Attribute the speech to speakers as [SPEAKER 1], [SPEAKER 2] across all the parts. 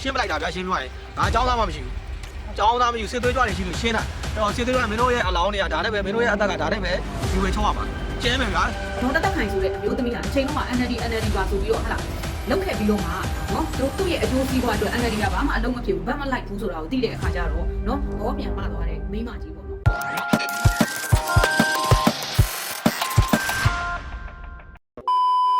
[SPEAKER 1] ရှင်းပလိုက်တာဗျာရှင်းပြရင်ငါအကြောင်းသားမှမရှိဘူးအကြောင်းသားမရှိဘူးစစ်သွေးကြွနေရှိလို့ရှင်းတာအဲ့တော့စစ်သွေးကြွမင်းတို့ရဲ့အလောင်းတွေကဒါနဲ့ပဲမင်းတို့ရဲ့အသက်ကဒါနဲ့ပဲယူဝေချုံးရမှာကျဲမယ်ဗျာ
[SPEAKER 2] တော့တက်တက်ခိုင်ဆိုတဲ့အမျိုးသမီးကအချိန်လုံးမှာ NLD NLD ပါဆိုပြီးတော့ဟလာလောက်ခဲ့ပြီးတော့မှနော်သူတို့သူ့ရဲ့အကျိုးစီးပွားအတွက် NLD ကဘာမှအလုံးမဖြစ်ဘူးဘာမှလိုက်ဘူးဆိုတာကိုသိတဲ့အခါကျတော့နော်ဘောပြန်မသွားတဲ့မိန်းမကြီး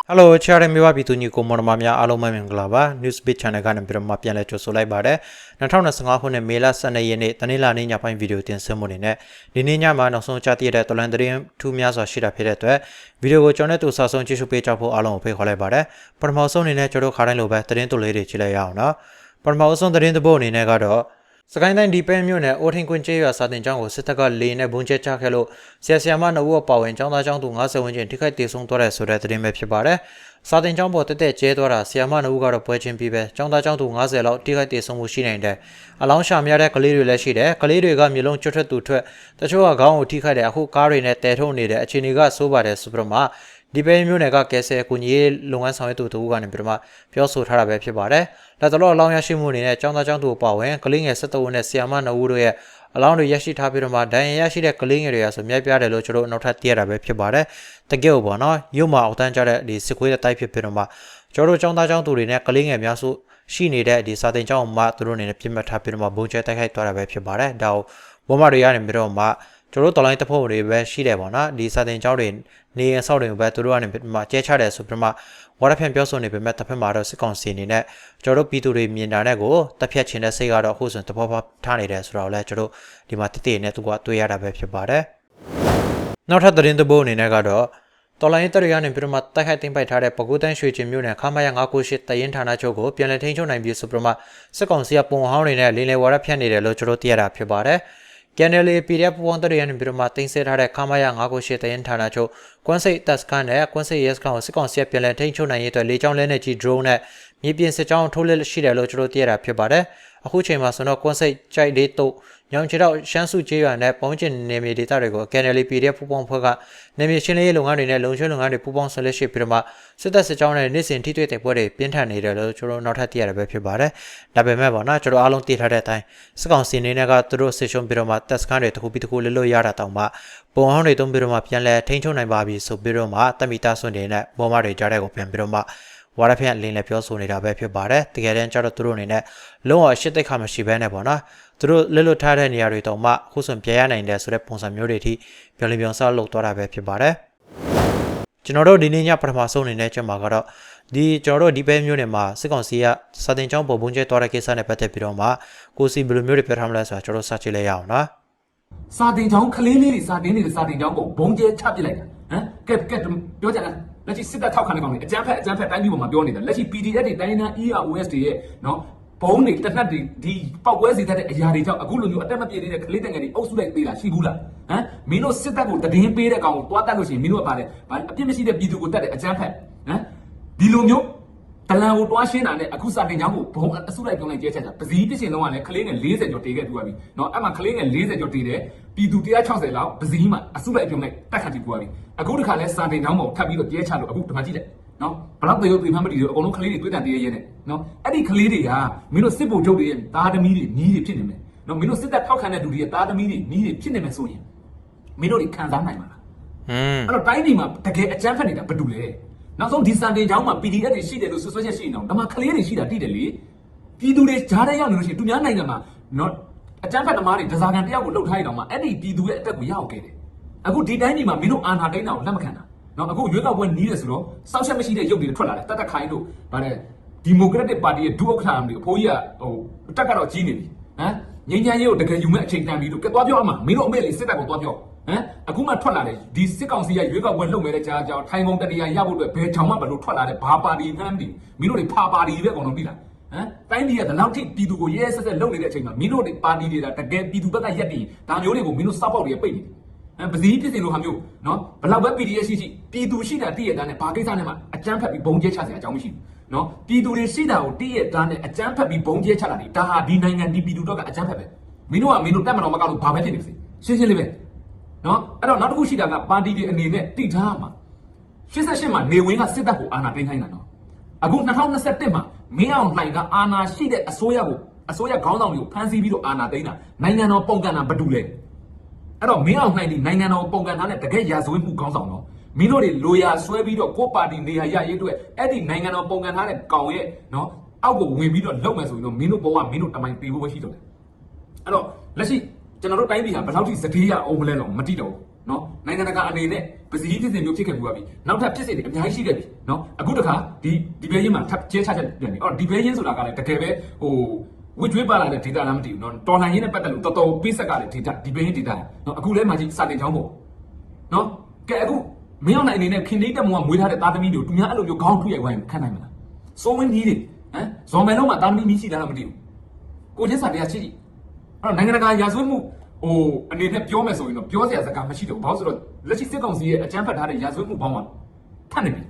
[SPEAKER 2] ပေါ့နော်
[SPEAKER 3] ဟယ်လိုချာရမြေဝပြည်သူညီကိုမော်နမများအားလုံးပဲမင်္ဂလာပါ Newsbeat Channel ကနေပြီးတော့မှပြန်လည်ကြိုဆိုလိုက်ပါတယ်2025ခုနှစ်မေလ12ရက်နေ့တနင်္လာနေ့ညပိုင်းဗီဒီယိုတင်ဆက်မှုနေနဲ့ဒီနေ့ညမှာနောက်ဆုံးကြားသိရတဲ့တော်လန်သတင်းထူးများစွာရှိတာဖြစ်တဲ့အတွက်ဗီဒီယိုကိုကျွန်တော်နဲ့တူဆာဆုံးကြည့်ရှုပေးကြဖို့အားလုံးကိုဖိတ်ခေါ်လိုက်ပါတယ်ပထမဆုံးအနေနဲ့ကျွန်တော်ခါတိုင်းလိုပဲသတင်းတူလေးတွေကြည့်လိုက်ရအောင်နော်ပထမဆုံးသတင်းတစ်ပုဒ်အနေနဲ့ကတော့ စကိုင်းတိုင်းဒီပဲမြို့နယ်အိုထင်ကွင်းကျေးရွာစာတင်ကျောင်းကိုစစ်တပ်ကလေနဲ့ဘုံကျဲချခဲ့လို့ဆရာဆရာမနှစ်ဦးအပါအဝင်ကျောင်းသားကျောင်းသူ90ဝန်းကျင်ထိခိုက်ဒေဆုံးသွားတဲ့ဆိုတဲ့သတင်းပဲဖြစ်ပါတယ်။စာတင်ကျောင်းပေါ်တက်တက်ကျဲသွားတာဆရာမနှစ်ဦးကတော့ပွဲချင်းပြီးပဲကျောင်းသားကျောင်းသူ90လောက်ထိခိုက်ဒေဆုံးမှုရှိနိုင်တယ်။အလောင်းရှာများတဲ့ကလေးတွေလည်းရှိတယ်။ကလေးတွေကမျိုးလုံးကျွတ်ထွက်သူထွက်တချို့ကခေါင်းကိုထိခိုက်တယ်အခုကားတွေနဲ့တဲထုတ်နေတဲ့အခြေအနေကဆိုးပါတယ်ဆိုပြီးတော့မှ ဒီပဲမျိုးနယ်ကကဲဆယ်ကူညီရေးလုပ်ငန်းဆောင်ရွက်သူတို့ကနေပြီးတော့မှပြောဆိုထားတာပဲဖြစ်ပါတယ်။လက်တော်အလောင်းရရှိမှုအနေနဲ့ကျောင်းသားကျောင်းသူအပါအဝင်ကလေးငယ်17ဦးနဲ့ဆရာမ2ဦးတို့ရဲ့အလောင်းတွေရရှိထားပြီးတော့မှဒဏ်ရာရရှိတဲ့ကလေးငယ်တွေကဆိုမြက်ပြားတယ်လို့ကျွန်တော်တို့နောက်ထပ်သိရတာပဲဖြစ်ပါတယ်။တကယ်ကိုပေါ့နော်ရုပ်မအောက်တန်းကြတဲ့ဒီစစ်ခွေးတဲ့တိုက်ဖြစ်ပြီးတော့မှကျွန်တော်တို့ကျောင်းသားကျောင်းသူတွေနဲ့ကလေးငယ်များစုရှိနေတဲ့ဒီစာတင်ကျောင်းမှာသူတို့အနေနဲ့ပြစ်မှတ်ထားပြီးတော့မှဘုံကျဲတိုက်ခိုက်သွားတာပဲဖြစ်ပါတယ်။ဒါကိုဘုံမတွေကနေပြီးတော့မှ ကျွန်တော်တို့တော်လိုင်းတပ်ဖွဲ့တွေပဲရှိတယ်ပေါ့နော်ဒီစာတင်ကျောင်းတွေနေရင်ဆောက်တွေကိုပဲသူတို့ကနေပြီးမှကျဲချတယ်ဆိုပြီးမှဝါရဖြန့်ပြောဆိုနေပေမဲ့တစ်ဖက်မှာတော့စစ်ကောင်စီအနေနဲ့ကျွန်တော်တို့ပြည်သူတွေမြင်တာနဲ့ကိုတပ်ဖြတ်ခြင်းတဲ့စိတ်ကတော့အခုဆိုရင်တဘောဘောထားနေတယ်ဆိုတော့လည်းကျွန်တော်တို့ဒီမှာတိတိနဲ့သူကတွေ့ရတာပဲဖြစ်ပါတယ်နောက်ထပ်သတင်းတစ်ပုဒ်အနေနဲ့ကတော့တော်လိုင်းတပ်တွေကနေပြီးတော့မှတိုက်ခိုက်သိမ်းပိုက်ထားတဲ့ပကူတန်းရွှေချင်းမြို့နယ်ခမာရ998တရင်ဌာနချုပ်ကိုပြန်လည်ထိန်းချုပ်နိုင်ပြီဆိုပြီးတော့မှစစ်ကောင်စီကပုံဟောင်းတွေနဲ့လင်းလေဝါရဖြန့်နေတယ်လို့ကျွန်တော်သိရတာဖြစ်ပါတယ်။ KNL PDF ပူပေါင်းတပ်တွေကနေပြီးတော့မှတင်ဆက်ထားတဲ့ခမာရ998တရင်ဌာနချုပ်ကွမ်စိတ်တပ်စခန်းနဲ့ကွမ်စိတ်ရဲစခန်းကိုစစ်ကောင်စီကပြန်လည်ထိန်းချုပ်နိုင်ရေးအတွက်လေကြောင်းလဲနဲ့ကြီး drone နဲ့မြေပြင်စစ်ကြောင်းထိုးလက်ရှိတယ်လို့ကျွန်တော်သိရတာဖြစ်ပါတယ်။အခုချိန်မှာဆိုတော့ကွမ်စိတ်ကြိုက်လေးတို့ ညောင်ချီတော့ရှမ်းစုကျေးရွာနဲ့ပုံကျင်နေမြေဒေသတွေကို KNL PDF ပူပေါင်းဖွဲ့ကနေမြေရှင်းလင်းရေးလုပ်ငန်းတွေနဲ့လုံခြုံလုပ်ငန်းတွေပူပေါင်းဆက်လက်ရှိပြီးတော့မှစစ်တပ်စစ်ကြောင်းနဲ့နေ့စဉ်ထိတွေ့တဲ့ပွဲတွေပြင်းထန်နေတယ်လို့ကျွန်တော်နောက်ထပ်သိရတာပဲဖြစ်ပါတယ်။ဒါပေမဲ့ပေါ့နော်ကျွန်တော်အားလုံးသိထားတဲ့အတိုင်းစစ်ကောင်စီအနေနဲ့ကသူတို့ဆစ်ရှုံးပြီးတော့မှတပ်စခန်းတွေတစ်ခုပြီးတစ်ခုလွတ်လွတ်ရတာတောင်မှပုံဟောင်းတွေတုံးပြီးတော့မှပြန်လဲထိန်းချုပ်နိုင်ပါပြီဆိုပြီးတော့မှတပ်မီတာဆွန်တွေနဲ့ဘောမတွေကြားတဲ့ကိုပြန်ပြီးတော့မှဝါရဖျက်လင်းလည်းပြောဆိုနေတာပဲဖြစ်ပါတယ်တကယ်တမ်းကျတော့သူတို့အနေနဲ့လုံးဝရှစ်သိက်ခါမရှိဘဲနဲ့ပေါ့နော် သူတို့လွတ်လွတ်ထားတဲ့နေရာတွေတောင်မှအခုဆိုပြန်ရနိုင်တယ်ဆိုတဲ့ပုံစံမျိုးတွေအထိပြောလင်းပြောင်းစားလုပ်သွားတာပဲဖြစ်ပါတယ်ကျွန်တော်တို့ဒီနေ့ညပထမဆုံးအနေနဲ့ကျမကတော့ဒီကျွန်တော်တို့ဒီဘဲမျိုးနယ်မှာစစ်ကောင်စီကစာတင်ကျောင်းပုံပုံကျဲသွားတဲ့ကိစ္စနဲ့ပတ်သက်ပြီးတော့မှကိုစီဘယ်လိုမျိုးတွေပြောထားမလဲဆိုတာကျွန်တော်စကြည့်လိုက်ရအောင်နော်
[SPEAKER 4] စာတင်ချောင်းကလေးလေးတွေစာတင်နေတဲ့စာတင်ချောင်းကိုဘုံကျဲချပစ်လိုက်တာဟမ်ကဲကဲပြောကြတယ်လက်ရှိစစ်တပ်ထောက်ခံတဲ့ကောင်တွေအကြမ်းဖက်အကြမ်းဖက်တိုင်းပြည်ပေါ်မှာပြောနေတာလက်ရှိ PDF တွေတိုင်းနာ EROS တွေရဲ့နော် ဘုံတွေတက်နှက်တွေဒီပောက်ကွဲစီတတ်တဲ့အရာတွေကြောင့်အခုလိုမျိုးအတက်မပြေသေးတဲ့ကလေးတငယ်တွေအုပ်စုလိုက်သေးလားရှိဘူးလားဟမ်မင်းတို့စစ်တပ်ကိုတည်င်းပေးတဲ့ကောင်ကိုတွားတက်လို့ရှိရင်မင်းတို့ကပါတယ်ဗာအပြစ်မရှိတဲ့ပြည်သူကိုတက်တဲ့အကြမ်းဖက်ဟမ်ဒီလိုမျိုးတလန်ကိုတွားရှင်းတာနဲ့အခုစာတင်ချောင်းကိုဘုံအစုလိုက်ပြုံးလိုက်ကျဲချက်တာပစည်းပြစ်ရှင်လုံးကလည်းကလေးငယ်40ကျော်တေးခဲ့ပြသွားပြီเนาะအဲ့မှာကလေးငယ်40ကျော်တေးတယ်ပြည်သူ160လောက်ပစည်းမှာအစုလိုက်ပြုံးလိုက်တက်ခတ်ကြည့်ပြသွားပြီအခုတခါလဲစာတင်ချောင်းပေါ်ထပ်ပြီးတော့ကျဲချလို့အခုဒီမှာကြည့်တယ် နော်ဘလောက်တေလို့တေဖမ်းမတီးလို့အကုန်လုံးကလေးတွေတွေးတန်တေးရဲနဲ့နော်အဲ့ဒီကလေးတွေကမင်းတို့စစ်ဘုံချုပ်တွေရဲ့သားသမီးတွေညီးတွေဖြစ်နေမယ်နော်မင်းတို့စစ်တပ်ထောက်ခံတဲ့လူတွေရဲ့သားသမီးတွေညီးတွေဖြစ်နေမယ်ဆိုရင်မင်းတို့တွေခံစားနိုင်မှာလား
[SPEAKER 3] ဟင်း
[SPEAKER 4] အဲ့တော့တိုင်းပြည်မှာတကယ်အကြမ်းဖက်နေတာဘာတူလဲနောက်ဆုံးဒီစံတင်ချောင်းမှာ PDF တွေရှိတယ်လို့ဆွဆွချက်ရှိနေအောင်ဒါမှကလေးတွေရှိတာတိတယ်လေပြည်သူတွေဂျားတဲ့ရောက်နေလို့ရှိရင်သူများနိုင်ငံမှာနော်အကြမ်းဖက်သမားတွေဒဇာကန်တယောက်ကိုလှုပ်ထားရအောင်မှာအဲ့ဒီပြည်သူရဲ့အသက်ကိုရအောင်ခဲ့တယ်အခုဒီတိုင်းပြည်မှာမင်းတို့အာဏာသိမ်းတာကိုလက်မခံတာ နော်အခုရွေးကောက်ပွဲနီးတယ်ဆိုတော့စောက်ချက်မရှိတဲ့ရုပ်တွေထွက်လာတယ်တတ်တတ်ခိုင်းတို့ဗါတဲ့ဒီမိုကရက်တစ်ပါတီရဲ့ဒုဥက္ကဋ္ဌအမလို့အဖိုးကြီးကဟိုတက်ကတော့ကြီးနေပြီဟမ်ငင်းချမ်းရေးကိုတကယ်ယူမဲ့အချိန်တန်ပြီလို့ကဲသွားပြောအမှာမင်းတို့အမေလေးစစ်တပ်ကိုသွားပြောဟမ်အခုမှထွက်လာတယ်ဒီစစ်ကောင်စီကရွေးကောက်ပွဲလုပ်မဲ့တဲ့ကြားအကြောင်းထိုင်ကုန်တတရားရဖို့အတွက်ဘယ်ကြောင်မှဘလို့ထွက်လာတဲ့ဘာပါတီမှန်းမသိဘူးမင်းတို့တွေဖာပါတီပဲအကုန်လုံးပြီလားဟမ်တိုင်းပြည်ကဒီလောက်ထိပြည်သူကိုရဲရဲဆက်ဆက်လုပ်နေတဲ့အချိန်မှာမင်းတို့တွေပါတီတွေကတကယ်ပြည်သူဘက်ကရက်တည်ဒါမျိုးတွေကိုမင်းတို့စပေါက်တွေပိတ်နေတယ်ဟမ်ပစည်းဖြစ်စင်လို့ဟာမျိုးနော်ဘလောက်ပဲ PDF ရှိရှိ ပြည်သူရှိတာတည့်ရတဲ့နဲ့ဘာကိစ္စနဲ့မှအကြမ်းဖက်ပြီးဘုံကျဲချစရာအကြောင်းမရှိဘူးနော်ပြည်သူတွေရှိတာကိုတည့်ရတဲ့နဲ့အကြမ်းဖက်ပြီးဘုံကျဲချတာဒီဒါဟာဒီနိုင်ငံဒီပြည်သူတို့ကအကြမ်းဖက်ပဲမင်းတို့ကမင်းတို့တက်မတော်မကောက်လို့ဘာပဲဖြစ်နေပါစေရှင်းရှင်းလေးပဲနော်အဲ့တော့နောက်တစ်ခုရှိတာကပါတီတွေအနေနဲ့တိထားမှာ88မှာနေဝင်ကစစ်တပ်ကိုအာဏာသိမ်းခိုင်းတာနော်အခု2021မှာမင်းအောင်လှိုင်ကအာဏာရှိတဲ့အစိုးရကိုအစိုးရခေါင်းဆောင်တွေကိုဖမ်းဆီးပြီးတော့အာဏာသိမ်းတာနိုင်ငံတော်ပုံကန်တာဘာတူလဲအဲ့တော့မင်းအောင်လှိုင်ဒီနိုင်ငံတော်ပုံကန်ထားတဲ့တကယ်ရာဇဝတ်မှုခေါင်းဆောင်တော့ မင်းတို့တွေလိုရာဆွဲပြီးတော့ကိုယ့်ပါတီနေရာရရေးအတွက်အဲ့ဒီနိုင်ငံတော်ပုံကန်ထားတဲ့ကောင်ရဲ့နော်အောက်ကိုဝင်ပြီးတော့လုံမယ်ဆိုရင်တော့မင်းတို့ဘဝမင်းတို့တမိုင်းပြေဖို့ပဲရှိတော့တယ် အဲ့တော့လက်ရှိကျွန်တော်တို့တိုင်းပြည်ဟာဘယ်လောက်ထိစတေးရအောင်မလဲတော့မတိတော့ဘူးเนาะနိုင်ငံတကာအနေနဲ့ပစီကြီးဖြစ်စဉ်မျိုးဖြစ်ခဲ့ပူပါပြီနောက်ထပ်ဖြစ်စဉ်တွေအများကြီးရှိခဲ့ပြီเนาะအခုတခါဒီဒီဘဲရင်မှာထပ်ကျဲချချက်ပြန်နေအော်ဒီဘဲရင်ဆိုတာကလည်းတကယ်ပဲဟိုဝစ်ကျွေးပါလာတဲ့ data လားမသိဘူးเนาะတော်လှန်ရေးနဲ့ပတ်သက်လို့တော်တော်ပေးဆက်ကလည်း data ဒီဘဲရင် data เนาะအခုလဲမှကြီးစာတင်ချောင်းပေါ့เนาะကဲအခု မင်းအောင်နိုင်အနေနဲ့ခင်လေးတက်မောကမွေးထားတဲ့သားသမီးတွေကိုသူများအဲ့လိုမျိုးခေါင်းထုရိုက်ဝိုင်းခံနိုင်မလားစိုးဝင်းကြီးတွေဟမ်ဇော်မယ်လုံးမှာသားသမီးမရှိလားမသိဘူးကိုချင်းစာတရားရှိရှိအဲ့တော့နိုင်ငံတကာရာဇဝတ်မှုဟိုအနေနဲ့ပြောမယ်ဆိုရင်တော့ပြောစရာစကားမရှိတော့ဘူးဘာလို့ဆိုတော့လက်ရှိစစ်ကောင်စီရဲ့အကြမ်းဖက်ထားတဲ့ရာဇဝတ်မှုပေါင်းမှာထပ်နေပြီ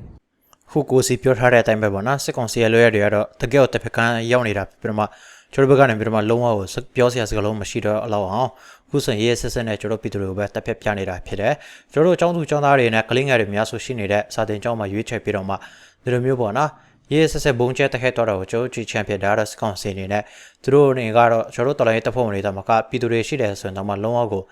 [SPEAKER 3] ခုကိုစီပြောထားတဲ့အတိုင်းပဲပေါ့နော်စစ်ကောင်စီရဲ့လွှဲရတွေကတော့တကယ်တော့တစ်ဖက်ကန်းရောက်နေတာပြီးတော့မှ ကျွန်တော်ဘက်ကနေပြီးတော့မှလုံးဝကိုပြောစရာစကားလုံးမရှိတော့အလောက်အောင်ခုဆိုရင်ရေးဆက်ဆက်နဲ့ကျွန်တော်ပြည်သူတွေကိုပဲတက်ဖြတ်ပြနေတာဖြစ်တယ်ကျွန်တော်တို့အကြောင်းသူအကြောင်းသားတွေနဲ့ကလင်းငယ်တွေများဆိုရှိနေတဲ့စာတင်ကျောင်းမှာရွေးချယ်ပြီးတော့မှဒီလိုမျိုးပေါ့နော်ရေးဆက်ဆက်ဘုံကျဲတက်ခဲ့တော့တော့ကျွန်တော်ကြည့်ချန်ဖြစ်တာတော့စစ်ကောင်စီအနေနဲ့သူတို့အနေကတော့ကျွန်တော်တို့တော်လိုင်းတပ်ဖွဲ့ဝင်တွေတော့မကပြည်သူတွေရှိတယ်ဆိုရင်တော့မှလုံးဝကို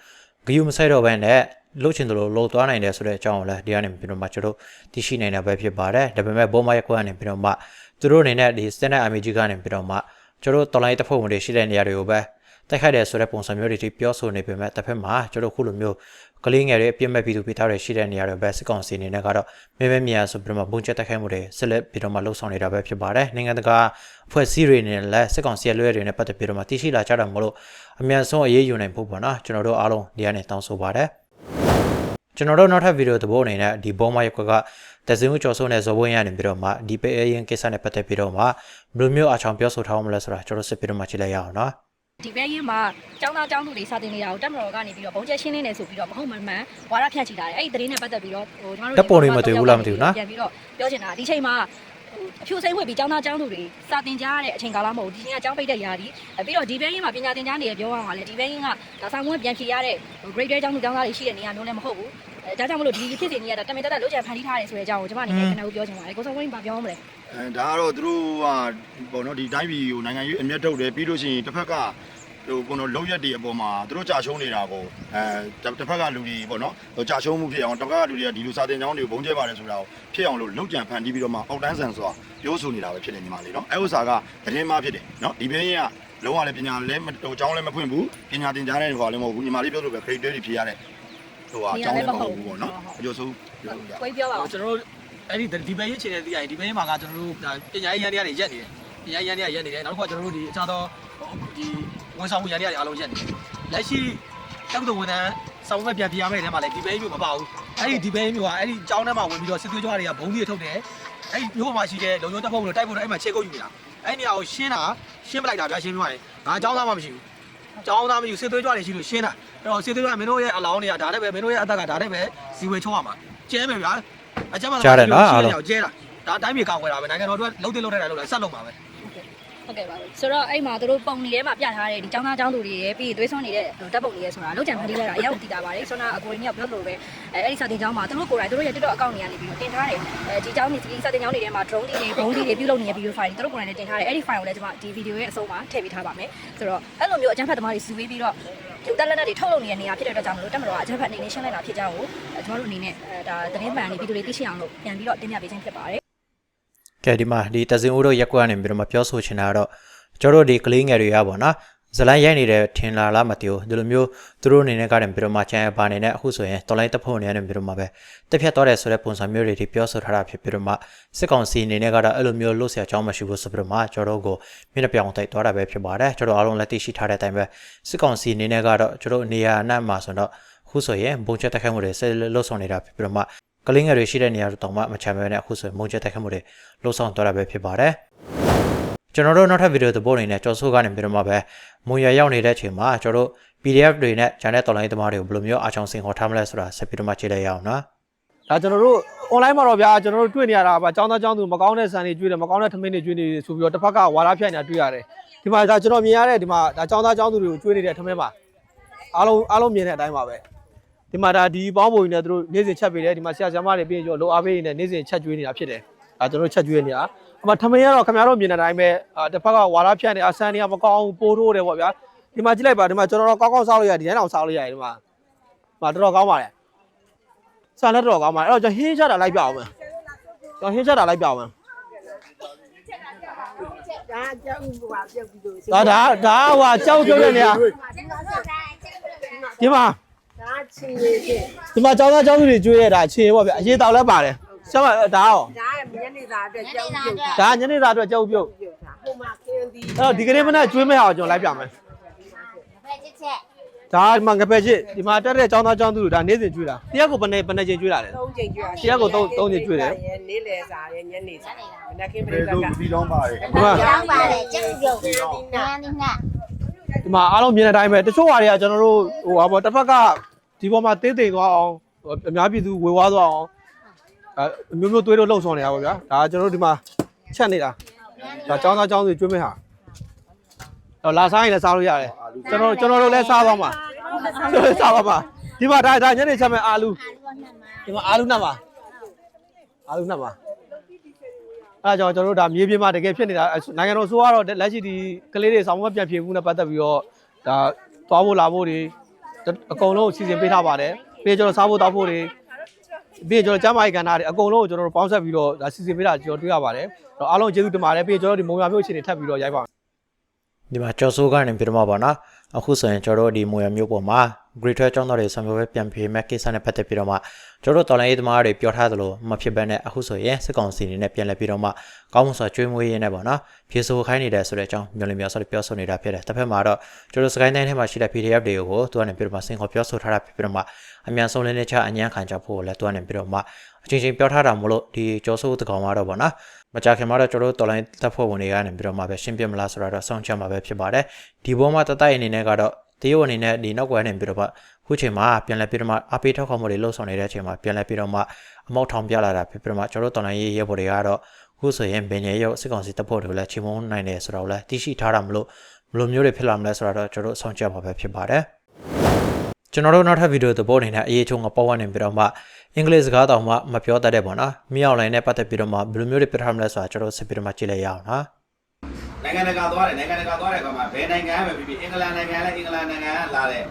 [SPEAKER 3] ဂယုမဆိုင်တော့ဘဲနဲ့လှုပ်ချင်တယ်လို့လှုပ်သွားနိုင်တယ်ဆိုတဲ့အကြောင်းကိုလည်းဒီကနေပြီးတော့မှကျွန်တော်သိရှိနိုင်တာပဲဖြစ်ပါတယ်ဒါပေမဲ့ဘောမရက်ကွက်ကနေပြီးတော့မှသူတို့အနေနဲ့ဒီ standard army ကြီးကနေပြီးတော့မှ ကျွန်တော်တော်လိုင်းတပ်ဖွဲ့ဝင်တွေရှိတဲ့နေရာတွေကိုပဲတိုက်ခိုက်တယ်ဆိုတဲ့ပုံစံမျိုးတွေထိပြောဆိုနေပေမဲ့တစ်ဖက်မှာကျွန်တော်ခုလိုမျိုးကလေးငယ်တွေအပြစ်မဲ့ပြည်သူပြည်သားတွေရှိတဲ့နေရာတွေပဲစစ်ကောင်စီအနေနဲ့ကတော့မဲမဲမြာဆိုပြီးတော့မှဘုံချက်တိုက်ခိုက်မှုတွေဆက်လက်ပြီးတော့မှလှုပ်ဆောင်နေတာပဲဖြစ်ပါတယ်နိုင်ငံတကာအဖွဲ့အစည်းတွေနဲ့လည်းစစ်ကောင်စီရဲ့လွှဲတွေနဲ့ပတ်သက်ပြီးတော့မှတရှိလာကြတာမလို့အမြန်ဆုံးအရေးယူနိုင်ဖို့ပေါ့နော်ကျွန်တော်တို့အားလုံးဒီကနေတောင်းဆိုပါတယ်ကျွန်တော်တို့နောက်ထပ်ဗီဒီယိုသဘောအနေနဲ့ဒီဘောမရက်ကွက်က တဇင်ဦးကျော်စိုးနဲ့ဇော်ဝင်းရနေပြီးတော့မှဒီပေအရင်ကိစ္စနဲ့ပတ်သက်ပြီးတော့မှဘယ်လိုမျိုးအချောင်ပြောဆိုထားအောင်မလဲဆိုတာကျွန်တော်စစ်ပြီးတော့မှကြည့်လိုက်ရအောင်နော်
[SPEAKER 5] ဒီဘက်ရင်မှာကျောင်းသားကျောင်းသူတွေစာတင်နေတာကိုတက်မတော်ကနေပြီးတော့ဘုံကျက်ရှင်းလင်းနေဆိုပြီးတော့မဟုတ်မှန်မှန်ဝါရဖြန့်ချီတာတယ်အဲ့ဒီသတင်းနဲ့ပတ်သက်ပြီးတော့ဟိုကျွန်တော်တို့
[SPEAKER 3] တက်ပေါ်နေမတွေ့ဘူးလားမသိဘူးနော်
[SPEAKER 5] ပြန်ပြီးတော့ပြောချင်တာဒီချိန်မှာအဖြူစိမ့်ဝက်ပြီးကျောင်းသားကျောင်းသူတွေစာတင်ကြားရတဲ့အချိန်ကာလမဟုတ်ဘူးဒီချိန်ကကျောင်းပိတ်တဲ့ຢာဒီပြီးတော့ဒီဘက်ရင်မှာပညာသင်ကြားနေရပြောရအောင်လေဒီဘက်ရင်ကဒါဆောင်မွေးပြန်ဖြေရတဲ့ grade ကျောင်းသူကျောင်းသားတွေရှိတဲ့နေရာမျိုးလည်းမဟုတ်ဘူး အဲဒါကြောင့်မလို့ဒီဖြစ်စဉ်ကြီးကတမင်တက်တက်လုံးချန်ဖန်တီးထားတယ်ဆိုတဲ့အကြောင်းကိုကျွန်မအနေနဲ့ကျွန်တော်ပြောချင်ပါတယ်ကိုစောဝင်းဘာပြောမလဲ
[SPEAKER 6] အဲဒါကတော့သူတို့ကဘောနော်ဒီတိုင်းပြည်ကိုနိုင်ငံရေးအမျက်ထုတ်တယ်ပြီးလို့ရှိရင်တစ်ဖက်ကဟိုဘောနော်လုံရက်တွေအပေါ်မှာသူတို့ကြာရှုံးနေတာကိုအဲတစ်ဖက်ကလူတွေဘောနော်ဟိုကြာရှုံးမှုဖြစ်အောင်တစ်ဖက်ကလူတွေကဒီလိုစာတင်ကြောင်းတွေကိုဘုံကျဲပါတယ်ဆိုတာကိုဖြစ်အောင်လို့လုံကြံဖန်တီးပြီးတော့မှအောက်တန်းဆန်ဆိုတာပြောဆိုနေတာပဲဖြစ်နေညီမလေးနော်အဲဥစ္စာကသတင်းမှဖြစ်တယ်နော်ဒီဘင်းကလုံးဝလည်းပညာလည်းဟိုကျောင်းလည်းမဖွင့်ဘူးပညာသင်ကြားတဲ့ဟိုလည်းမဟုတ်ဘူးညီမလေးပြောလို့ပဲ grade တွေဖြေရတဲ့ ဟိုဟာကျောင်းလည်းမဟုတ်ဘူးပေါ့နော်အကျိုးဆုံးပြောလို့ရ
[SPEAKER 5] ကိုပြောပါဦး
[SPEAKER 1] ကျွန်တော်တို့အဲ့ဒီဒီဘဲရေးချင်တဲ့ဒီအရင်ဒီဘဲရေးမှာကကျွန်တော်တို့ပညာရေးရန်တရားတွေရက်နေတယ်ပညာရေးရန်တရားရက်နေတယ်နောက်တစ်ခါကျွန်တော်တို့ဒီအခြားသောဒီဝန်ဆောင်မှုရန်တရားတွေအားလုံးရက်နေတယ်လက်ရှိတောက်တော်ဝန်ထမ်းဆောင်းမဲ့ပြန်ပြရမယ့်တဲမှာလည်းဒီဘဲရေးမျိုးမပါဘူးအဲ့ဒီဒီဘဲရေးမျိုးကအဲ့ဒီကျောင်းထဲမှာဝင်ပြီးတော့စစ်သွေးကြွားတွေကဘုံကြီးထုတ်တယ်အဲ့ဒီမျိုးပေါ်မှာရှိတဲ့လုံချုံတပ်ဖွဲ့ဝင်တွေတိုက်ဖို့တော့အဲ့မှာခြေကုပ်ယူနေတာအဲ့နေရာကိုရှင်းတာရှင်းပလိုက်တာဗျာရှင်းပြရတယ်ငါကျောင်းသားမှမရှိဘူးကျောင်းသားမရှိဘူးစစ်သွေးကြွားတွေရှိလို့ရှင်းတာ အဲ့တော့စစ်သွေးကြွားမင်းတို့ရဲ့အလောင်းတွေကဒါနဲ့ပဲမင်းတို့ရဲ့အသက်ကဒါနဲ့ပဲဇီဝေချုံးရမှာကျဲမယ်ဗျာအကျမ်းမှာ
[SPEAKER 3] ကြားတယ်နော်အားလုံး
[SPEAKER 1] ကျဲတာဒါအတိုင်းမြေကောက်ွယ်တာပဲနိုင်ငံတော်တို့လှုပ်တင်လှုပ်တဲ့တာလို့လည်းဆက်လုပ်မှာပဲ
[SPEAKER 5] ဟုတ်ကဲ့ပါဆိုတော့အဲ့မှာသူတို့ပုံနေထဲမှာပြထားတဲ့ဒီចောင်းသားចောင်းသူတွေရဲ့ပြီးသွေးစွန်းနေတဲ့ဓာတ်ပုံတွေရဲ့ဆိုတာလောက်ကြံဖန်တီးလိုက်တာအရောက်တည်တာပါတယ်ဆိုတော့အကိုရင်းကပြောလို့ပဲ အဲအဲ့ဒီစာတင်ကျောင်းမှာသူတို့ကိုယ်တိုင်သူတို့ရဲ့ TikTok account တွေကနေပြီးတော့တင်ထားတယ်အဲဒီကျောင်းနေဒီစာတင်ကျောင်းတွေထဲမှာ drone တွေနဲ့ drone တွေပြုလုပ်နေတဲ့ video file တွေသူတို့ကိုယ်တိုင်လည်းတင်ထားတယ်အဲ့ဒီ file ကိုလည်းကျွန်မဒီ video ရဲ့အဆုံးမှာထည့်ပေးထားပါမယ်ဆိုတော့အဲ့လိုမျိုးအကြမ်းဖက်သမားတွေစုဝေးပြီးတော့ဒီတက်လက်လက်တွေထုတ်လုပ်နေတဲ့နေရာဖြစ်တဲ့အတွက်ကြောင့်မလို့တက်မတော်ကအကြမ်းဖက်အနေနဲ့ရှင်းလိုက်တာဖြစ်ကြကိုကျွန်တော်တို့အနေနဲ့အဲဒါသတင်းပန်နေဗီဒီယိုတွေသိရှိအောင်လို့ပြန်ပြီးတော့တင်ပြပေးခြင်းဖြစ်ပါတယ်
[SPEAKER 3] ကဲဒီမှာဒီတဇင်ဦးတို့ရက်ကွက်ကနေပြီးတော့မပြောဆိုချင်တာကတော့ကျွန်တော်တို့ဒီကလေးငယ်တွေကပေါ့နော် ဇလန်ရိုက်နေတဲ့ထင်လာလားမသိဘူးဒီလိုမျိုးသူတို့အနေနဲ့ကတည်းကပြီးတော့မှချန်ပါနေနဲ့အခုဆိုရင်တော်လိုင်းတပ်ဖွဲ့နေရတယ်ပြီးတော့မှပဲတက်ဖြတ်တော့တယ်ဆိုတဲ့ပုံစံမျိုးတွေဒီပြောဆိုထားတာဖြစ်ပြီးတော့မှစစ်ကောင်စီအနေနဲ့ကတော့အဲ့လိုမျိုးလို့ဆရာကြောင်းမရှိဘူးဆိုပြီးတော့မှကျွန်တော်တို့ကိုမျက်နှာပြောင်တိုက်သွားတာပဲဖြစ်ပါတယ်ကျွန်တော်အားလုံးလက်သိရှိထားတဲ့အတိုင်းပဲစစ်ကောင်စီအနေနဲ့ကတော့ကျွန်တော်နေရာအနှံ့မှာဆိုတော့အခုဆိုရင်ဘုံချက်တက်ခိုက်မှုတွေဆက်လှုပ်ဆောင်နေတာဖြစ်ပြီးတော့မှကလေးငယ်တွေရှိတဲ့နေရာတော့မှမချမ်းပဲနဲ့အခုဆိုရင်ဘုံချက်တက်ခိုက်မှုတွေလှုပ်ဆောင်သွားတာပဲဖြစ်ပါတယ် ကျွန်တော်တို့နောက်ထပ်ဗီဒီယိုသဘောအနေနဲ့ကြော်ဆိုးကနေပြီးတော့မှပဲမွန်ရရောက်နေတဲ့အချိန်မှာကျွန်တော်တို့ PDF တွေနဲ့ channel တော်လိုင်းသမားတွေကိုဘယ်လိုမျိုးအားချောင်းစင်ခေါ်ထားမလဲဆိုတာဆက်ပြီးတော့မှကြည့်လိုက်ရအောင်နော်
[SPEAKER 1] ဒါကျွန်တော်တို့ online မှာတော့ဗျာကျွန်တော်တို့တွေ့နေရတာပါចောင်းသားចောင်းသူမကောင်းတဲ့ဆန်တွေကျွေးတယ်မကောင်းတဲ့ထမင်းတွေကျွေးနေတယ်ဆိုပြီးတော့တစ်ဖက်ကဝါဒဖြန့်နေတာတွေ့ရတယ်ဒီမှာဒါကျွန်တော်မြင်ရတဲ့ဒီမှာဒါចောင်းသားចောင်းသူတွေကိုကျွေးနေတဲ့ထမင်းပါအားလုံးအားလုံးမြင်တဲ့အတိုင်းပါပဲဒီမှာဒါဒီပေါင်းပုံကြီးနဲ့သူတို့နေ့စဉ်ချက်ပေးတယ်ဒီမှာဆရာဆရာမတွေပြီးရင်ကျွန်တော်လိုအားပေးနေနေ့စဉ်ချက်ကျွေးနေတာဖြစ်တယ်ဒါကျွန်တော်တို့ချက်ကျွေးနေတာ အမထမင်းကတော့ခင်ဗျားတို့မြင်တဲ့အတိုင်းပဲအာတစ်ဖက်ကဝါရဖြန့်နေအဆန်နေမကောင်းဘူးပိုးထိုးတယ်ပေါ့ဗျာဒီမှာကြည့်လိုက်ပါဒီမှာကျွန်တော်တို့ကောင်းကောင်းစားလို့ရတယ်ဒီတိုင်းအောင်စားလို့ရတယ်ဒီမှာဒီမှာတော်တော်ကောင်းပါတယ်ဆန်လည်းတော်တော်ကောင်းပါတယ်အဲ့တော့ကျွန်တော်ဟင်းချတာလိုက်ပြအောင်မယ်ကျွန်တော်ဟင်းချတာလိုက်ပြအောင်မယ်
[SPEAKER 7] ဒါကြောင့်ဟိုပါပြုတ်ပြီးလို့
[SPEAKER 1] ဒါဒါဒါဟိုကြောက်ပြုတ်တဲ့နေရာဒီမှာ
[SPEAKER 7] ဒါချင်းလေးချင်း
[SPEAKER 1] ဒီမှာကျောင်းသားကျောင်းသူတွေကျွေးရတာခြေပေါ့ဗျာအရေးတောက်လည်းပါတယ် ဆက်မဒါရော
[SPEAKER 7] ဒါညနေသားအတွက်ကြောက်ပြုတ်တာ
[SPEAKER 1] ဒါညနေသားအတွက်ကြောက်ပြုတ်
[SPEAKER 7] ပြုတ်တာဟိုမှာခင်းသည်
[SPEAKER 1] အဲ့တော့ဒီကနေ့မနက်ကျွေးမဲ့ဟာကိုကျွန်တော်လိုက်ပြမယ်ဒါဒီမှာငပက်ချစ်ဒီမှာတက်တဲ့ကျောင်းသားကျောင်းသူတွေဒါနေ့စဉ်ကျွေးတာတရက်ကိုဘယ်နဲ့ဘယ်နဲ့ချိန်ကျွေးတာလဲ
[SPEAKER 7] သုံးချိန်ကျွေး
[SPEAKER 1] တရားကိုသုံးသုံးချိန်ကျွေးတယ်
[SPEAKER 7] နေ့လေစားရညနေစားမနက်ခင်းပြ
[SPEAKER 6] ဘယ်ိ
[SPEAKER 7] တ္တ
[SPEAKER 6] လို
[SPEAKER 7] က
[SPEAKER 6] ပြီးတော့ပါတယ်
[SPEAKER 1] ဒီမှာ
[SPEAKER 8] ကျောင်းပါတယ်ကျုပ်ရုပ်
[SPEAKER 7] ဒီနာ
[SPEAKER 8] နာနေငါ
[SPEAKER 1] ဒီမှာအားလုံးမြင်တဲ့အတိုင်းပဲတချို့ဟာတွေကကျွန်တော်တို့ဟိုဟာပေါ့တစ်ဖက်ကဒီပေါ်မှာသေးသေးသွားအောင်ဟိုအများပြည်သူဝေဝါးသွားအောင် အဲအမျိုးမျိုးသွေးတို့လှုပ်ဆောင်နေတာပေါ့ဗျာဒါကျွန်တော်တို့ဒီမှာချက်နေတာဒါကျောင်းသားကျောင်းသူတွေကျွေးမဲ့ဟာတော့လာစားရင်လည်းစားလို့ရတယ်ကျွန်တော်ကျွန်တော်တို့လည်းစားသွားမှာကျွန်တော်လည်းစားပါမှာဒီမှာဒါဒါညနေချက်မဲ့အာလူဒီမှာအာလူနှက်ပါအာလူနှက်ပါအဲဒါကြောင့်ကျွန်တော်တို့ဒါမြေပြင်မှာတကယ်ဖြစ်နေတာအဲနိုင်ငံတော်ဆိုကတော့လက်ရှိဒီကလေးတွေဆောင်မပြန်ဖြစ်ဘူးနဲ့ပတ်သက်ပြီးတော့ဒါသွားဖို့လာဖို့တွေအကုန်လုံးစီစဉ်ပေးထားပါတယ်ပြီးတော့ကျွန်တော်စားဖို့တောက်ဖို့တွေ ပြီးတော့ကျွန်တော်ကျမ်းမာရေးကဏ္ဍတွေအကုန်လုံးကိုကျွန်တော်တို့ပေါင်းဆက်ပြီးတော့ဒါစီစဉ်ပေးတာကျွန်တော်တွေ့ရပါတယ်အဲ့တော့အားလုံးကျေးဇူးတင်ပါတယ်ပြီးတော့ကျွန်တော်တို့ဒီမုံရမျိုးအခြေအနေထပ်ပြီးတော့ရိုက်ပါမယ်
[SPEAKER 3] ဒီမှာကျော်စိုးကနေပြတော့မှာပါနော် အခုဆိုရင်ကျွန်တော်တို့ဒီမွေမျိုးပေါ်မှာ Greater ကျောင်းသားတွေဆံမျိုးပဲပြန်ဖြေမဲ့ကိစ္စနဲ့ပတ်သက်ပြီးတော့မှကျွန်တော်တို့တော်လိုင်းရေးသမားတွေပြောထားသလိုမဖြစ်ဘဲနဲ့အခုဆိုရင်စစ်ကောင်စီအနေနဲ့ပြန်လဲပြီးတော့မှကောင်းမွန်စွာကျွေးမွေးရင်းနဲ့ပေါ့နော်ဖြေဆိုခိုင်းနေတယ်ဆိုတဲ့အကြောင်းမျိုးလင်းမျိုးဆိုပြောဆိုနေတာဖြစ်တယ်တစ်ဖက်မှာတော့ကျွန်တော်စကိုင်းတိုင်းထဲမှာရှိတဲ့ PDF တွေကိုသူကနေပြီးတော့မှစင်ခေါ်ပြောဆိုထားတာဖြစ်ပြီးတော့မှအမြန်ဆုံးလည်းနဲ့ချအញ្ញံခံကြဖို့လည်းသူကနေပြီးတော့မှအချင်းချင်းပြောထားတာမလို့ဒီကျော်စိုးတကောင်မှာတော့ပေါ့နော် မကြခင်မှာတော့ကျွန်တော်တို့တော်လိုင်းတပ်ဖွဲ့ဝင်တွေကနေပြီးတော့မှပဲရှင်းပြမလားဆိုတော့စောင့်ချက်မှာပဲဖြစ်ပါတယ်ဒီဘောမှာတတိုက်အနေနဲ့ကတော့တရုတ်အနေနဲ့ဒီနောက်ကွယ်နေပြီးတော့မှခုချိန်မှာပြန်လဲပြီးတော့မှအပိထောက်ခေါ်မှုတွေလှုပ်ဆောင်နေတဲ့အချိန်မှာပြန်လဲပြီးတော့မှအမောက်ထောင်ပြလာတာဖြစ်ပြီးတော့မှကျွန်တော်တို့တော်လိုင်းရေးရဲဘော်တွေကတော့ခုဆိုရင်ဘင်ရဲရုပ်စစ်ကောင်စီတပ်ဖွဲ့တွေကိုလည်းချိန်မုန်းနိုင်တယ်ဆိုတော့လည်းသိရှိထားတာမလို့ဘယ်လိုမျိုးတွေဖြစ်လာမလဲဆိုတော့ကျွန်တော်တို့စောင့်ချက်မှာပဲဖြစ်ပါတယ် ကျွန်တော်တို့နောက်ထပ်ဗီဒီယိုသဘောအနေနဲ့အရေးချုံကပေါ်ဝနေပြီးတော့မှအင်္ဂလိပ်စကားတောင်မှမပြောတတ်တဲ့ပေါ့နော်မြောက်လိုင်းနဲ့ပတ်သက်ပြီးတော့မှဘယ်လိုမျိုးတွေပြထားမလဲဆိုတာကျွန်တော်ဆက်ပြီးတော့မှကြည့်လိုက်ရအောင်နော်
[SPEAKER 9] နိုင်ငံတကာသွားတယ်နိုင်ငံတကာသွားတဲ့အခါမှာဘယ်နိုင်ငံပဲဖြစ်ဖြစ်အင်္ဂလန်နိုင်ငံလည်းအင်္ဂလန်နိုင်ငံကလာတဲ့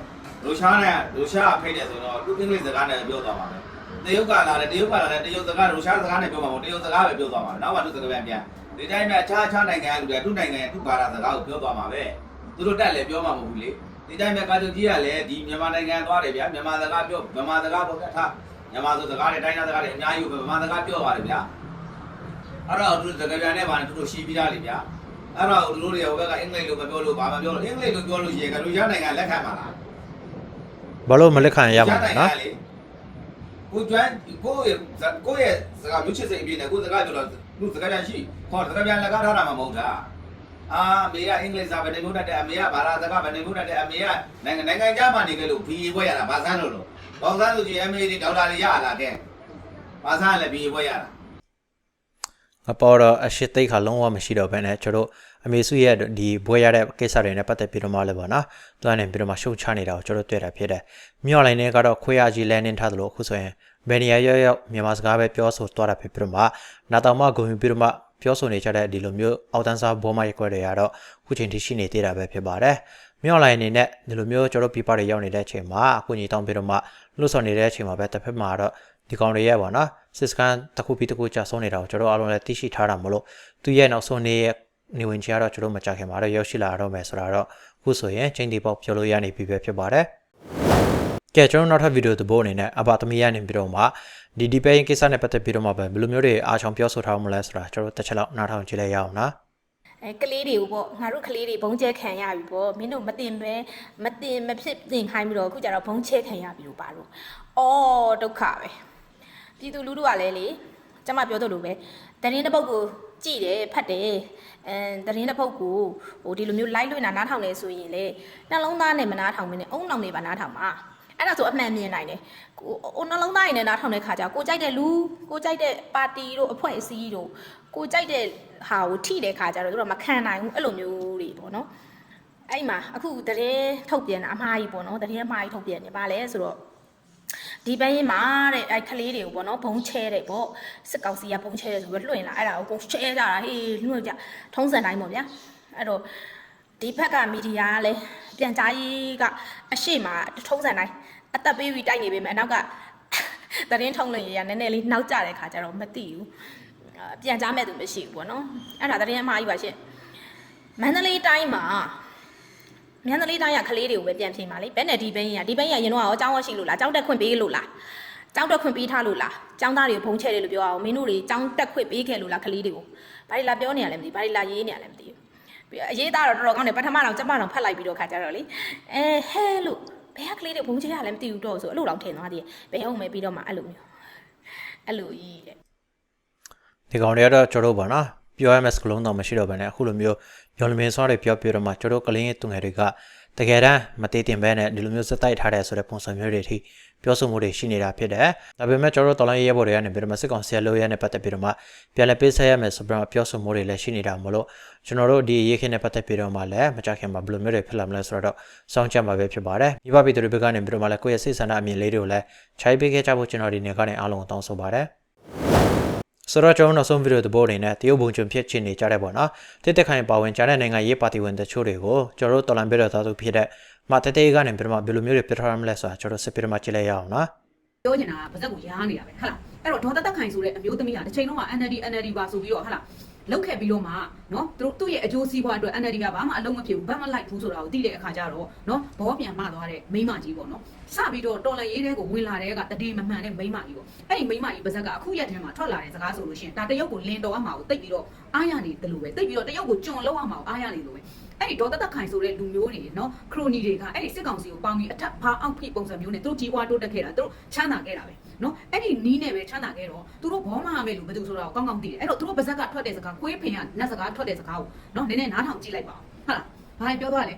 [SPEAKER 9] ရုရှားနဲ့ရုရှားဖိတ်တယ်ဆိုတော့သူအင်္ဂလိပ်စကားနဲ့ပြောသွားမှာပဲတရုတ်ကလာတယ်တရုတ်ကလာတယ်တရုတ်စကားရုရှားစကားနဲ့ပြောမှာမဟုတ်တရုတ်စကားပဲပြောသွားမှာနောက်မှသူစကားပြန်ပြန်ဒီတိုင်းမှာအခြားအခြားနိုင်ငံကလူတွေသူ့နိုင်ငံသူ့ဘာသာစကားကိုပြောသွားမှာပဲသူတို့တက်လည်းပြောမှာမဟုတ်ဘူးလေ ဒီတိုင်းမှာကာချုပ်ကြီးကလည်းဒီမြန်မာနိုင်ငံသွားတယ်ဗျာမြန်မာစကားပြောမြန်မာစကားပေါ့ဗျာထားမြန်မာဆိုစကားတွေတိုင်းသားစကားတွေအများကြီးပဲမြန်မာစကားပြောသွားတယ်ဗျာအဲ့တော့သူစကားပြန်နဲ့ဗာနဲ့သူတို့ရှင်းပြီးသားလေဗျာအဲ့တော့သူတို့တွေဟိုဘက်ကအင်္ဂလိပ်လိုမပြောလို့ဘာမှပြောလို့အင်္ဂလိပ်လိုပြောလို့ရှိရင်ကလူရနိုင်ငံလက်ခံပါလား
[SPEAKER 3] ဘာလို့မလက်ခံရမှာလဲနော်
[SPEAKER 9] လေကိုကျွမ်းကိုရဲ့ကိုရဲ့စကားမျိုးချစ်စိတ်အပြည့်နဲ့ကိုစကားပြောတော့လူစကားပြန်ရှိခေါ်စကားပြန်လက်ကားထားတာမှမဟုတ်တာ အာအမေကအင်္ဂလိပ်စာပဲနေလို့တတ်တယ်အမေကဘာသာစကားပဲနေလို့တတ်တယ်အမေကနိုင်ငံနိုင်ငံခြားမှာနေကြလို့ဘီအေပွဲရတာဘာစမ်းလို့လို့ဘောက်စမ်းဆိုကြည့်အမေဒီဒေါက်တာတွေရလာတဲ့ဘာစမ်းလည်းဘီအေပွဲရတာ
[SPEAKER 3] ငါပေါ်တော့အရှိသိတ်ခါလုံးဝမရှိတော့ဘဲနဲ့ကျွန်တော်အမေစုရဲ့ဒီဘွဲရတဲ့ကိစ္စတွေနဲ့ပတ်သက်ပြီးတော့မှလည်းပေါ့နော်။သူကနေပြီးတော့မှရှုံချနေတာကိုကျွန်တော်တွေ့တာဖြစ်တယ်။မြော့လိုင်းနဲ့ကတော့ခွေးရကြီးလဲနေထားသလိုအခုဆိုရင်ဘယ်နေရာရောက်ရောက်မြန်မာစကားပဲပြောဆိုသွားတာဖြစ်ပြီးတော့မှနာတော်မဂုံပြီးတော့မှ ပြောဆိုနေကြတဲ့ဒီလိုမျိုးအောက်တန်းစားဘောမရက်ွက်တွေကတော့အခုချိန်ထိရှိနေသေးတာပဲဖြစ်ပါတယ်။မြော့လိုင်းအနေနဲ့ဒီလိုမျိုးကျွန်တော်ပြပတွေရောက်နေတဲ့အချိန်မှာအခုညီတောင်းပြီးတော့မှလှုပ်ဆောင်နေတဲ့အချိန်မှာပဲတစ်ဖက်မှာတော့ဒီကောင်တွေရဲ့ပေါ့နော်စစ်စကန်တစ်ခုပြီးတစ်ခုကြာဆုံးနေတာကိုကျွန်တော်အားလုံးလည်းသိရှိထားတာမလို့သူရဲ့နောက်ဆုံးနေ့ရဲ့နေဝင်ချီကတော့ကျွန်တော်မကြခင်မှာတော့ရောက်ရှိလာတော့မယ်ဆိုတာတော့အခုဆိုရင်ချိန်ဒီပေါက်ပြောလို့ရနေပြီပဲဖြစ်ပါတယ် ကဲကျွန်တော်နောက်ထပ်ဗီဒီယိုသဘောအနေနဲ့အဘသမီးရနေပြီးတော့မှဒီဒီပဲရင်ကိစ္စနဲ့ပတ်သက်ပြီးတော့မှပဲဘယ်လိုမျိုးတွေအားချောင်ပြောဆိုထားမလဲဆိုတာကျွန်တော်တစ်ချက်လောက်နားထောင်ကြည့်လိုက်ရအောင်နော်
[SPEAKER 8] အဲကလေးတွေကိုပေါ့ငါတို့ကလေးတွေဘုံကျဲခံရပြီပေါ့မင်းတို့မတင်ပဲမတင်မဖြစ်တင်ခိုင်းပြီးတော့အခုကျတော့ဘုံချဲခံရပြီလို့ပါလို့အော်ဒုက္ခပဲပြည်သူလူထုကလည်းလေကျမပြောသလိုပဲတရင်တစ်ပုတ်ကိုကြည်တယ်ဖတ်တယ်အဲတရင်တစ်ပုတ်ကိုဟိုဒီလိုမျိုး live လွှင့်တာနားထောင်နေဆိုရင်လေနှလုံးသားနဲ့မနားထောင်မင်းနဲ့အုံနောင်နေပါနားထောင်ပါ အဲ့ဒါဆိုအမှန်မြင်နိုင်တယ်ကိုဟိုနှလုံးသားရည်နဲ့နားထောင်တဲ့ခါကျကိုကြိုက်တဲ့လူကိုကြိုက်တဲ့ပါတီတို့အဖွဲ့အစည်းတို့ကိုကြိုက်တဲ့ဟာကိုထိတဲ့ခါကျတော့သူတို့ကမခံနိုင်ဘူးအဲ့လိုမျိုးတွေပေါ့နော်အဲ့မှာအခုတရင်ထုတ်ပြန်တာအမှားကြီးပေါ့နော်တရင်အမှားကြီးထုတ်ပြန်နေပါလဲဆိုတော့ဒီဘက်ရင်မှာတဲ့အဲ့ကလေးတွေကိုပေါ့နော်ဘုံချဲတဲ့ပေါ့စစ်ကောင်စီကဘုံချဲတယ်ဆိုပြီးလွှင့်လာအဲ့ဒါကိုကိုချဲကြတာဟေးလွှင့်ကြထုံးစံတိုင်းပေါ့ဗျာအဲ့တော့ဒီဘက်ကမီဒီယာကလည်းပြန်ကြားရေးကအရှိမထုံးစံတိုင်း အသက်ပေးပြီးတိုက်နေပေမဲ့အနောက်ကသတင်းထုံးလွှင့်ရေးကနည်းနည်းလေးနှောက်ကြတဲ့ခါကျတော့မသိဘူးအာပြန်ကြားမဲ့သူမရှိဘူးပေါ့နော်အဲ့ဒါသတင်းအမှားကြီးပါရှင့်မန္တလေးတိုင်းမှာမန္တလေးတိုင်းကကလေးတွေကိုပဲပြန်ဖြေပါလေဘယ်နဲ့ဒီဘင်းကြီးကဒီဘင်းကြီးကရင်တော့ရောအကြောင်းဝရှိလို့လားအကြောင်းတက်ခွင့်ပေးလို့လားအကြောင်းတက်ခွင့်ပေးထားလို့လားအကြောင်းသားတွေကိုဖုံးချဲတယ်လို့ပြောအောင်မင်းတို့တွေအကြောင်းတက်ခွင့်ပေးခဲ့လို့လားကလေးတွေကိုဘာတွေလာပြောနေရလဲမသိဘာတွေလာရေးနေရလဲမသိဘူးပြီးအရေးသားတော့တော်တော်ကောင်းတယ်ပထမတော့ကျမတော့ဖတ်လိုက်ပြီးတော့ခါကြတော့လေအဲဟဲလို့ ဘယ်ကကလေးတွေဖုံးချဲရလဲမသိဘူးတော့ဆိုအဲ့လိုတော့ထင်သွားသေးတယ်ဘယ်ဟုတ်မယ်ပြီးတော့မှအဲ့လိုမျိုးအဲ့လိုကြီးတဲ့
[SPEAKER 3] ဒီကောင်တွေကတော့ကျွန်တော်တို့ပါနော်ပြောရမယ့်စကလုံးတော့မရှိတော့ဘဲနဲ့အခုလိုမျိုးညော်လမင်းစောတွေပြောပြတော့မှကျွန်တော်တို့ကလင်းရဲ့သူငယ်တွေကတကယ်တမ်းမသေးတင်ဘဲနဲ့ဒီလိုမျိုးစက်တိုက်ထားတဲ့ဆိုတဲ့ပုံစံမျိုးတွေအထိ ပြောဆိုမှုတွေရှိနေတာဖြစ်တယ်။ဒါပေမဲ့ကျွန်တော်တို့တော်လိုင်းရဲဘော်တွေကနေပြီးတော့မှစစ်ကောင်ဆရာလိုရဲနဲ့ပတ်သက်ပြီးတော့မှပြန်လည်ပေးဆက်ရမယ်ဆိုပြီးတော့ပြောဆိုမှုတွေလည်းရှိနေတာမလို့ကျွန်တော်တို့ဒီရေးခင်းနဲ့ပတ်သက်ပြီးတော့မှလည်းမကြခင်မှာဘယ်လိုမျိုးတွေဖြစ်လာမလဲဆိုတော့စောင့်ကြမှာပဲဖြစ်ပါတယ်။မိဘပြည်သူတွေဘက်ကနေပြီးတော့မှလည်းကိုယ့်ရဲ့စိတ်ဆန္ဒအမြင်လေးတွေကိုလည်းခြိုက်ပေးခဲ့ကြဖို့ကျွန်တော်ဒီနေ့ကနေအားလုံးကိုတောင်းဆိုပါတယ်။ဆိုတော့ကျွန်တော်နောက်ဆုံးဗီဒီယိုသဘောအနေနဲ့တရုတ်ဘုံကျွန်ဖြစ်ချင်နေကြတဲ့ပေါ့နော်တစ်တက်ခိုင်ပါဝင်ကြတဲ့နိုင်ငံရေးပါတီဝင်တချို့တွေကိုကျွန်တော်တို့တော်လန်ပြတော့သားသူဖြစ်တဲ့ မတတဲကနေပြီးတော့မှဘယ်လိုမျိုးတွေပြထားရမလဲဆိုတာကျွန်တော်စစ်ပြတော့မှကြည့်လိုက်ရအောင်နော်
[SPEAKER 2] ပြောချင်တာကပါဇက်ကိုရားနေတာပဲဟုတ်လားအဲ့တော့ဒေါ်တသက်ခိုင်ဆိုတဲ့အမျိုးသမီးကတစ်ချိန်လုံးက NLD NLD ပါဆိုပြီးတော့ဟုတ်လားလောက်ခဲ့ပြီးတော့မှနော်သူတို့သူ့ရဲ့အကျိုးစီးပွားအတွက် NLD ကဘာမှအလုံးမဖြစ်ဘူးဘာမှလိုက်ဘူးဆိုတာကိုသိတဲ့အခါကျတော့နော်ဘောပြန်မသွားတဲ့မိန်းမကြီးပေါ့နော်စပြီးတော့တော်လန်ရေးတဲ့ကိုဝင်လာတဲ့ကတတိမမှန်တဲ့မိန်းမကြီးပေါ့အဲ့ဒီမိန်းမကြီးပါဇက်ကအခုရက်ထဲမှာထွက်လာတဲ့စကားဆိုလို့ရှိရင်ဒါတရုတ်ကိုလင်းတော်အမှာကိုတိတ်ပြီးတော့အားရနေတယ်လို့ပဲတိတ်ပြီးတော့တရုတ်ကိုကြုံလောက်အမှာကိုအားရနေလို့ပဲ အဲ့ဒီဒေါ်တသက်ခိုင်ဆိုတဲ့လူမျိုးတွေနော်ခရိုနီတွေကအဲ့ဒီစစ်ကောင်စီကိုပေါင်းပြီးအထက်ဘာအောက်ဖိပုံစံမျိုးနဲ့သူတို့ကြီးပွားတိုးတက်ခဲ့တာသူတို့ချမ်းသာခဲ့တာပဲနော်အဲ့ဒီနီးနဲ့ပဲချမ်းသာခဲ့တော့သူတို့ဘောမဟာမဲ့လူဘယ်သူဆိုတာကိုကောင်းကောင်းသိတယ်အဲ့တော့သူတို့ပါဇက်ကထွက်တဲ့စကားခွေးဖင်ကနတ်စကားထွက်တဲ့စကားကိုနော်နည်းနည်းနားထောင်ကြည့်လိုက်ပါဦးဟုတ်လားဘာပြောသွားလဲ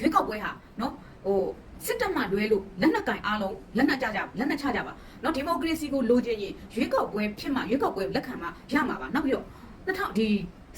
[SPEAKER 2] ရွေးကောက်ပွဲဟာနော်ဟိုစစ်တပ်မှလွဲလို့လက်နက်ကင်အားလုံးလက်နက်ကြကြလက်နက်ချကြပါနော်ဒီမိုကရေစီကိုလိုချင်ရင်ရွေးကောက်ပွဲဖြစ်မှရွေးကောက်ပွဲလက်ခံမှရမှာပါနောက်ပြီးတော့2000ဒီ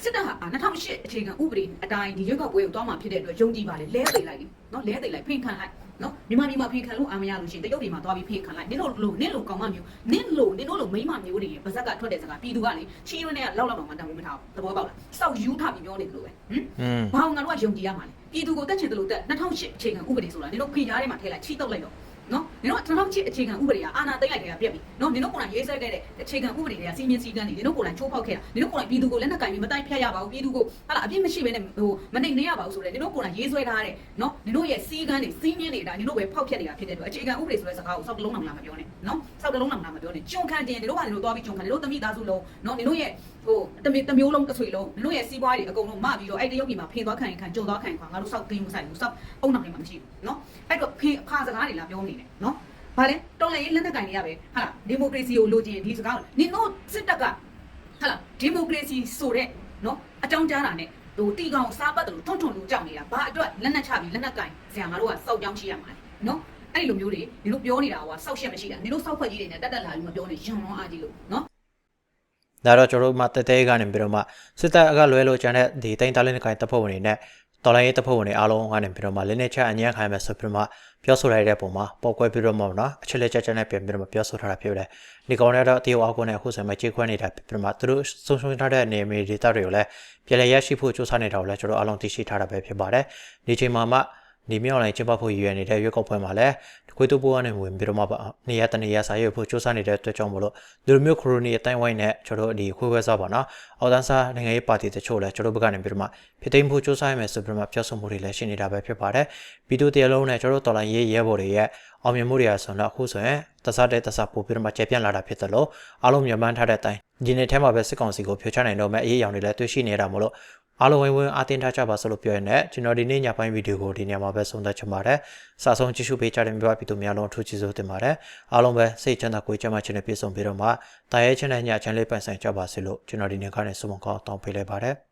[SPEAKER 2] စစ်တပ်ဟာ2008အခြေခံဥပဒေအတိုင်းဒီရွေးကောက်ပွဲကိုတောင်းမှဖြစ်တဲ့အတွက်ယုံကြည်ပါလေလဲသိလိုက်လေနော်လဲသိလိုက်ဖိန်ခံလိုက်နော်မြန်မာပြည်မှာဖိန်ခံလို့အာမရလို့ရှိရင်တရုတ်ပြည်မှာသွားပြီးဖိန်ခံလိုက်နင်တို့လိုနင်လိုကောင်မမျိုးနင်လိုနင်တို့လိုမိန်းမမျိုးတွေရဲ့ပါဇက်ကထွက်တဲ့စကားပြည်သူကလေချီးရွနဲ့ကလောက်လောက်တော့မှတန်ဖိုးမထားဘူးသဘောပေါက်လားစောက်ယူထပြီးပြောနေတယ်လို့ပဲဟင်
[SPEAKER 3] อืม
[SPEAKER 2] ဘာအောင်ငါတို့ကယုံကြည်ရမှာလဲပြည်သူကိုတက်ချင်တယ်လို့တက်2008အခြေခံဥပဒေဆိုတာနင်တို့ဖိရားထဲမှာထည့်လိုက်ချီတုတ်လိုက်တော့ နော်နင်တို့2008အခြေခံဥပဒေကအာဏာသိမ်းလိုက်တဲ့ကပြက်ပြီနော်နင်တို့ကိုယ်တိုင်ရေးဆွဲခဲ့တဲ့အခြေခံဥပဒေတွေကစီမင်းစည်းကမ်းတွေနင်တို့ကိုယ်တိုင်ချိုးဖောက်ခဲ့တာနင်တို့ကိုယ်တိုင်ပြည်သူကိုလက်နက်ကင်ပြီးမတိုက်ဖြတ်ရပါဘူးပြည်သူကိုဟာလာအပြစ်မရှိဘဲနဲ့ဟိုမနှိမ်နေရပါဘူးဆိုတော့နင်တို့ကိုယ်တိုင်ရေးဆွဲထားတဲ့နော်နင်တို့ရဲ့စီးကမ်းတွေစီးမြင်းတွေဒါနင်တို့ပဲဖောက်ဖျက်နေတာဖြစ်တဲ့အတွက်အခြေခံဥပဒေဆိုတဲ့စကားကိုစောက်တလုံးအောင်လာမပြောနဲ့နော်စောက်တလုံးအောင်လာမပြောနဲ့ကြုံခံတင်နင်တို့ကနင်တို့သွားပြီးကြုံခံနင်တို့သမီးသားစုလုံးနော်နင်တို့ရဲ့ဟိုတမီတမျိုးလုံးတစ်ဆွေလုံးနင်တို့ရဲ့စီးပွားတွေအကုန်လုံးမပြီးတော့အဲ့တရုတ်ပြည်မှာဖင်သွားခံရင်ခံကြုံသွားခံရင်ခံငါတို့စောက်သိမ်းမဆိုင်ဘူးစောက်အုံနောက်နေမှာမရှိဘူးနော်အဲ့တော့ဖင်ဖာစကားတွေလာပြောနေတယ်နော်။ဘာလဲတော်လည်းလက်နက်ကင်တွေရပဲဟာလားဒီမိုကရေစီကိုလိုချင်ဒီစကားကိုနင်တို့စစ်တပ်ကဟာလားဒီမိုကရေစီဆိုတဲ့နော်အကြောင်းကြားတာနဲ့ဟိုတီကောင်စားပတ်တယ်လို့ထွန်းထွန်းလူကြောက်နေတာဘာအတွက်လက်နက်ချပြီးလက်နက်ကင်ဆရာမတို့ကစောက်ကြောင်းရှိရမှာလေနော်အဲ့လိုမျိုးတွေနင်တို့ပြောနေတာကစောက်ရှက်မရှိတာနင်တို့စောက်ခွက်ကြီးတွေနဲ့တက်တက်လာပြီးမပြောနဲ့ရံလုံးအားကြီးလို့နော်
[SPEAKER 3] ဒါတော့ကျွန်တော်တို့မှတဲတဲကနေပြီးတော့မှစစ်တပ်ကလွဲလို့ကျန်တဲ့ဒီတိုင်းသားလင်းကိုင်တပ်ဖွဲ့ဝင်တွေနဲ့ တော်လိုင်းရေးတပ်ဖွဲ့ဝင်တွေအားလုံးကနေပြီးတော့မှလင်းနေချအញ្ញံခိုင်းမယ်ဆိုပြီးတော့မှပြောဆိုလိုက်တဲ့ပုံမှာပေါက်ကွဲပြီးတော့မှနော်အချက်လက်ချက်ချက်နဲ့ပြန်ပြီးတော့မှပြောဆိုထားတာဖြစ်တယ်ဒီကောင်တွေတော့တရုတ်အောက်ကနေအခုဆိုမှကြေးခွဲနေတာဖြစ်ပြီးတော့မှသူတို့ဆုံးရှုံးထားတဲ့အနေအမေဒေတာတွေကိုလည်းပြည်လည်ရရှိဖို့စူးစမ်းနေတာကိုလည်းကျွန်တော်အားလုံးသိရှိထားတာပဲဖြစ်ပါတယ်ဒီချိန်မှာမှဒီမြောက်လိုင်းကျင်းပဖို့ရည်ရွယ်နေတဲ့ရွေးကောက်ပွဲမှာလည်း ခွေးတူပိုးကနေဝင်ပြီးတော့မှနေရတနေရစာရွက်ဖို့စူးစမ်းနေတဲ့အတွက်ကြောင့်မလို့ဒီလိုမျိုးခရိုနီအတိုင်းဝိုင်းနဲ့ကျွန်တော်တို့ဒီခွေးဝဲစားပါနော်အောက်တန်းစားနိုင်ငံရေးပါတီတချို့လည်းကျွန်တော်တို့ဘက်ကနေပြီးတော့မှဖြစ်သိမ်းဖို့စူးစမ်းရမယ်ဆိုပြီးတော့မှပြောဆိုမှုတွေလည်းရှိနေတာပဲဖြစ်ပါတယ်ဗီဒီယိုတရားလုံးနဲ့ကျွန်တော်တို့တော်လိုင်းရေးရဲဘော်တွေရဲ့ အောင်မြင်မှုတွေအဆိုတော့အခုဆိုရင်တစားတဲ့တစားပို့ပြီးတော့မှကျေပြန့်လာတာဖြစ်တယ်လို့အားလုံးမြန်မာထားတဲ့အတိုင်းဒီနေ့ထဲမှာပဲစစ်ကောင်စီကိုဖျော်ချနိုင်တော့မဲ့အရေးအယောင်တွေလည်းတွေ့ရှိနေတာမို့လို့အားလုံးဝင်းဝင်းအတင်းထားကြပါဆိုလို့ပြောရတဲ့ကျွန်တော်ဒီနေ့ညပိုင်းဗီဒီယိုကိုဒီညမှာပဲဆုံးသက်ချင်ပါတယ်။စာဆုံးကြည့်ရှုပေးကြတဲ့မြန်မာပြည်သူများလုံးအထူးကျေးဇူးတင်ပါတယ်။အားလုံးပဲစိတ်ချမ်းသာကိုယ်ကျန်းမာခြင်းနဲ့ပြည့်စုံပြီးတော့မှတာရဲခြင်းနဲ့ညချမ်းလေးပိုင်ဆိုင်ကြပါစေလို့ကျွန်တော်ဒီနေ့ကနေဆုမကောင်းတောင်းပေးလိုက်ပါတယ်။